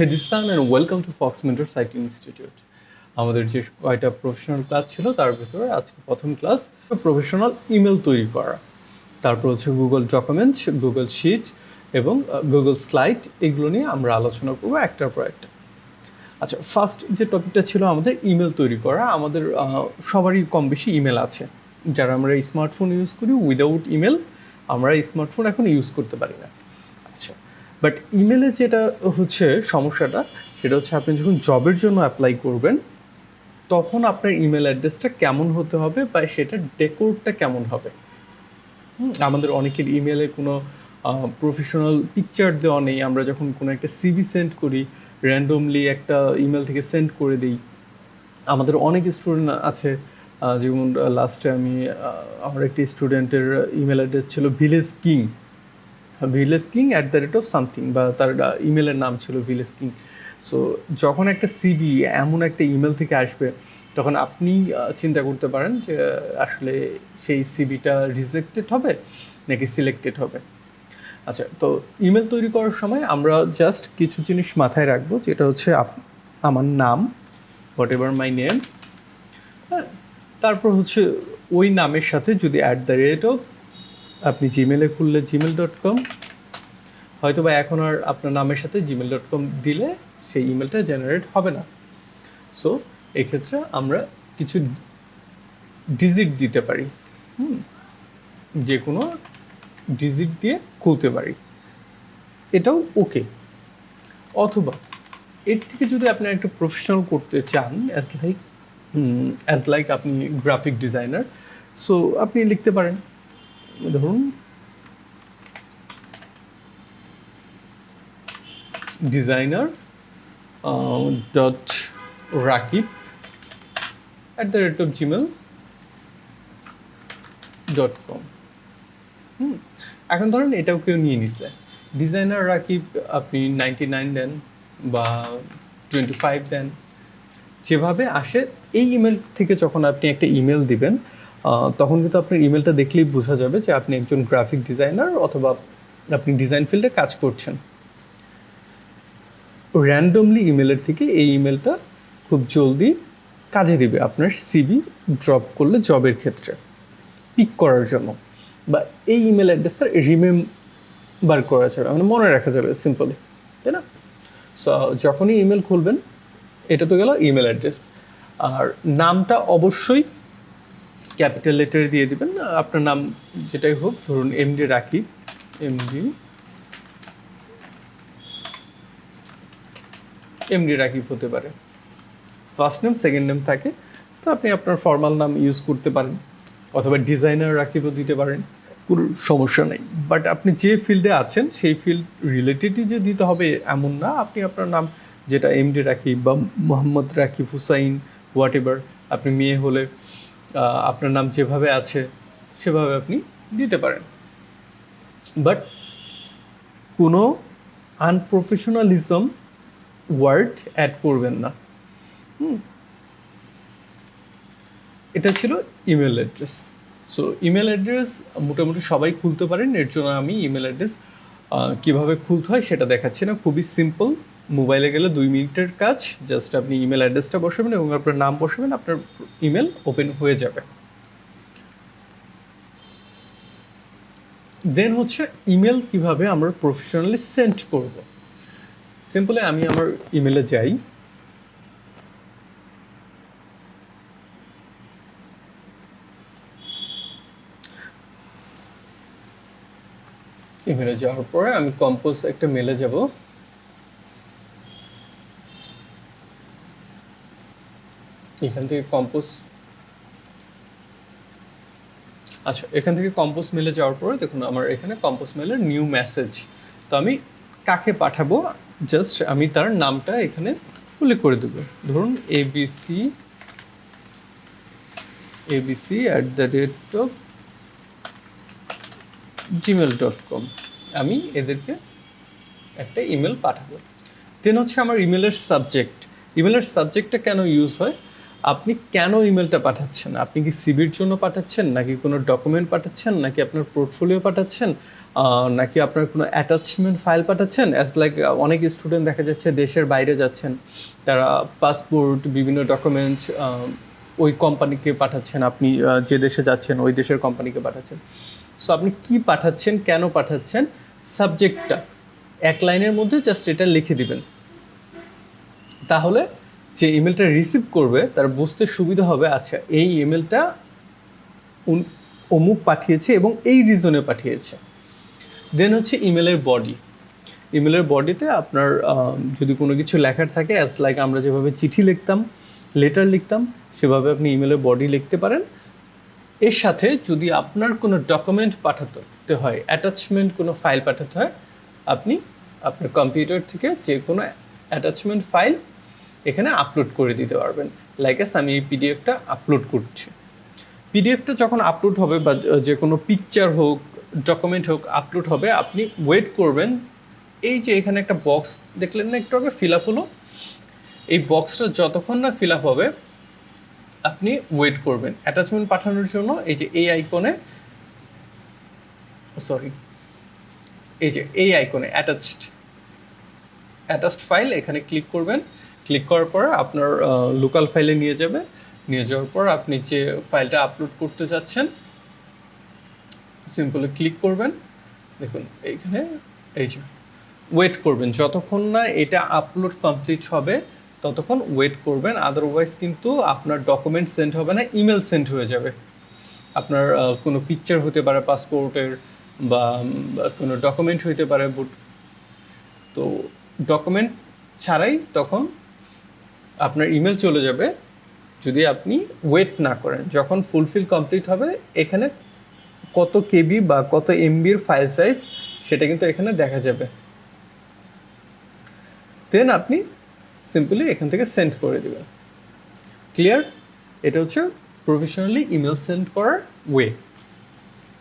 হেদিস্তান and welcome to fox mentor site institute আমাদের যে কয়টা প্রফেশনাল ক্লাস ছিল, তার ভিতরে আজকে প্রথম ক্লাস প্রফেশনাল ইমেল তৈরি করা। তারপর হচ্ছে গুগল ডকুমেন্টস গুগল শিট এবং গুগল স্লাইড এগুলো নিয়ে আমরা আলোচনা করব একটার পর একটা। আচ্ছা ফার্স্ট যে টপিকটা ছিল আমাদের ইমেল তৈরি করা, আমাদের সবারই কম বেশি ইমেল আছে। যারা আমরা স্মার্টফোন ইউজ করি উইদাউট ইমেল আমরা স্মার্টফোন এখন ইউজ করতে পারি না। আচ্ছা বাট ইমেলে যেটা হচ্ছে সমস্যাটা, সেটা হচ্ছে আপনি যখন জবের জন্য অ্যাপ্লাই করবেন, তখন আপনার ইমেল অ্যাড্রেসটা কেমন হতে হবে বা সেটা ডেকোরটা কেমন হবে? আমাদের অনেকের ইমেলে কোনো প্রফেশনাল পিকচার দেওয়া নেই। আমরা যখন কোনো একটা সিভি সেন্ড করি র্যান্ডমলি একটা ইমেল থেকে সেন্ড করে দিই। আমাদের অনেক স্টুডেন্ট আছে যেমন লাস্টে আমি আমার একটি স্টুডেন্টের ইমেল অ্যাড্রেস ছিল village king village king at the rate of something বা তার ইমেলের নাম ছিল ভিলেজ কিং সো যখন একটা সিবি এমন একটা ইমেল থেকে আসবে, তখন আপনি চিন্তা করতে পারেন যে, আসলে সেই সিবিটা রিজেক্টেড হবে নাকি সিলেক্টেড হবে। আচ্ছা তো ইমেল তৈরি করার সময় আমরা জাস্ট কিছু জিনিস মাথায় রাখব, যেটা হচ্ছে আমার নাম হোয়াট এভার মাই নেম হ্যাঁ? তারপর হচ্ছে ওই নামের সাথে যদি অ্যাট দ্য রেট অফ আপনি জিমেলে খুললে জিমেল ডট কম হয়তো বা এখন আর আপনার নামের সাথে জিমেল ডট কম দিলে সেই ইমেলটা জেনারেট হবে না। সো এক্ষেত্রে আমরা কিছু ডিজিট দিতে পারি। হুম, যে কোনো ডিজিট দিয়ে খুলতে পারি। এটাও ওকে অথবা, এর থেকে যদি আপনি একটা প্রফেশনাল করতে চান অ্যাজ লাইক অ্যাজ লাইক আপনি গ্রাফিক ডিজাইনার সো আপনি লিখতে পারেন। ধরুন designer dot Rakib at the rate of Gmail dot com এখন ধরেন এটাও কেউ নিয়ে নিছে। ডিজাইনার রাকিব আপনি নাইনটি নাইন দেন বা টোয়েন্টি ফাইভ দেন। যেভাবে আসে, এই ইমেল থেকে যখন আপনি একটা ইমেল দিবেন তখন কিন্তু আপনার ইমেলটা দেখলেই বোঝা যাবে যে আপনি একজন গ্রাফিক ডিজাইনার অথবা আপনি ডিজাইন ফিল্ডে কাজ করছেন। র্যান্ডমলি ইমেলের থেকে এই ইমেলটা খুব জলদি কাজে দিবে আপনার সিবি ড্রপ করলে জবের ক্ষেত্রে পিক করার জন্য বা এই ইমেল অ্যাড্রেসটা রিমেম্বার করা যাবে মানে মনে রাখা যাবে সিম্পলি তাই না? সো যখনই ইমেল খুলবেন, এটা তো গেল ইমেল অ্যাড্রেস আর নামটা অবশ্যই ক্যাপিটাল লেটারে দিয়ে দিবেন। আপনার নাম যেটাই হোক, ধরুন এমডি রাখি এমডি এমডি রাকিব হতে পারে। ফার্স্ট নেম সেকেন্ড নেম থাকে, তো আপনি আপনার ফর্মাল নাম ইউজ করতে পারেন, অথবা ডিজাইনার রাকিবও দিতে পারেন, কোনো সমস্যা নেই। বাট আপনি যে ফিল্ডে আছেন, সেই ফিল্ড রিলেটেডই যে দিতে হবে এমন না, আপনি আপনার নাম যেটা এমডি রাকিব বা মোহাম্মদ রাকিব হুসাইন হোয়াট এভার আপনি মেয়ে হলে আপনার নাম যেভাবে আছে, সেভাবে আপনি দিতে পারেন। বাট কোনো আনপ্রফেশনালিজম ওয়ার্ড অ্যাড করবেন না। এটা ছিল email address so email address মোটামুটি সবাই খুলতে পারেন, এর জন্য আমি ইমেল অ্যাড্রেস কীভাবে খুলতে হয় সেটা দেখাচ্ছি না। খুবই সিম্পল মোবাইলে গেলে দুই মিনিটের কাজ জাস্ট আপনি ইমেল অ্যাড্রেসটা বসাবেন এবং আপনার নাম বসাবেন, আপনার ইমেল ওপেন হয়ে যাবে। দেন হচ্ছে ইমেল কীভাবে আমরা প্রফেশনালি সেন্ড করব। সিম্পলি আমি আমার ইমেলে যাই। ইমেলে যাওয়ার পরে আমি কম্পোজ একটা মেলে যাব। এখান থেকে কম্পোজ আচ্ছা এখান থেকে কম্পোজ মেলে যাওয়ার পরে দেখুন, আমার এখানে কম্পোজ মেলের নিউ মেসেজ তো আমি কাকে পাঠাবো? জাস্ট আমি তার নামটা এখানে উল্লেখ করে দেবো। ধরুন ABC ABC at the rate of Gmail dot com আমি এদেরকে একটা ইমেল পাঠাবো। দেন হচ্ছে আমার ইমেলের সাবজেক্ট ইমেলের সাবজেক্টটা কেন ইউজ হয়? আপনি কেন ইমেলটা পাঠাচ্ছেন? আপনি কি সিবির জন্য পাঠাচ্ছেন? নাকি কোনো ডকুমেন্ট পাঠাচ্ছেন? নাকি আপনার পোর্টফোলিও পাঠাচ্ছেন? নাকি আপনার কোনো অ্যাটাচমেন্ট ফাইল পাঠাচ্ছেন? অ্যাজ লাইক অনেক স্টুডেন্ট দেখা যাচ্ছে দেশের বাইরে যাচ্ছেন। তারা পাসপোর্ট বিভিন্ন ডকুমেন্টস ওই কোম্পানিকে পাঠাচ্ছেন। আপনি যে দেশে যাচ্ছেন, ওই দেশের কোম্পানিকে পাঠাচ্ছেন। সো আপনি কি পাঠাচ্ছেন? কেন পাঠাচ্ছেন? সাবজেক্টটা এক লাইনের মধ্যে জাস্ট এটা লিখে দিবেন। তাহলে যে ইমেলটা রিসিভ করবে, তার বুঝতে সুবিধা হবে আচ্ছা এই ইমেলটা অমুক পাঠিয়েছে এবং এই রিজনে পাঠিয়েছে। দেন হচ্ছে ইমেলের বডি ইমেলের বডিতে আপনার যদি কোনো কিছু লেখার থাকে অ্যাজ লাইক আমরা যেভাবে চিঠি লিখতাম লেটার লিখতাম, সেভাবে আপনি ইমেলের বডি লিখতে পারেন। এর সাথে যদি আপনার কোনো ডকুমেন্ট পাঠাতে হয় অ্যাটাচমেন্ট কোনো ফাইল পাঠাতে হয়, আপনি আপনার কম্পিউটার থেকে যে কোনো অ্যাটাচমেন্ট ফাইল এখানে আপলোড করে দিতে পারবেন। লাইক এস আমি এই পিডিএফটা আপলোড করছি। পিডিএফটা যখন আপলোড হবে বা যে কোনো পিকচার হোক ডকুমেন্ট হোক আপলোড হবে, আপনি ওয়েট করবেন। এই যে এখানে একটা বক্স দেখলেন না একটু আগে? ফিল আপ হলো? এই বক্সটা যতক্ষণ না ফিল আপ হবে, আপনি ওয়েট করবেন। অ্যাটাচমেন্ট পাঠানোর জন্য এই যে এই আইকনে সরি এই যে এই আইকনে অ্যাটাচড অ্যাটাচড ফাইল এখানে ক্লিক করবেন। ক্লিক করার পর আপনার লোকাল ফাইলে নিয়ে যাবে। নিয়ে যাওয়ার পর আপনি যে ফাইলটা আপলোড করতে চাচ্ছেন সিম্পলি ক্লিক করবেন। দেখুন, এইখানে, এই যে ওয়েট করবেন। যতক্ষণ না এটা আপলোড কমপ্লিট হবে, ততক্ষণ ওয়েট করবেন। আদারওয়াইজ কিন্তু আপনার ডকুমেন্ট সেন্ড হবে না ইমেল সেন্ড হয়ে যাবে। আপনার কোনো পিকচার হতে পারে পাসপোর্টের বা কোনো ডকুমেন্ট হতে পারে বুট তো ডকুমেন্ট ছাড়াই তখন আপনার ইমেল চলে যাবে যদি আপনি ওয়েট না করেন। যখন ফুলফিল কমপ্লিট হবে, এখানে কত কেবি বা কত এমবির ফাইল সাইজ সেটা কিন্তু এখানে দেখা যাবে। দেন আপনি সিম্পলি এখান থেকে সেন্ড করে দেবেন। ক্লিয়ার এটা হচ্ছে প্রফেশনালি ইমেল সেন্ড করার ওয়ে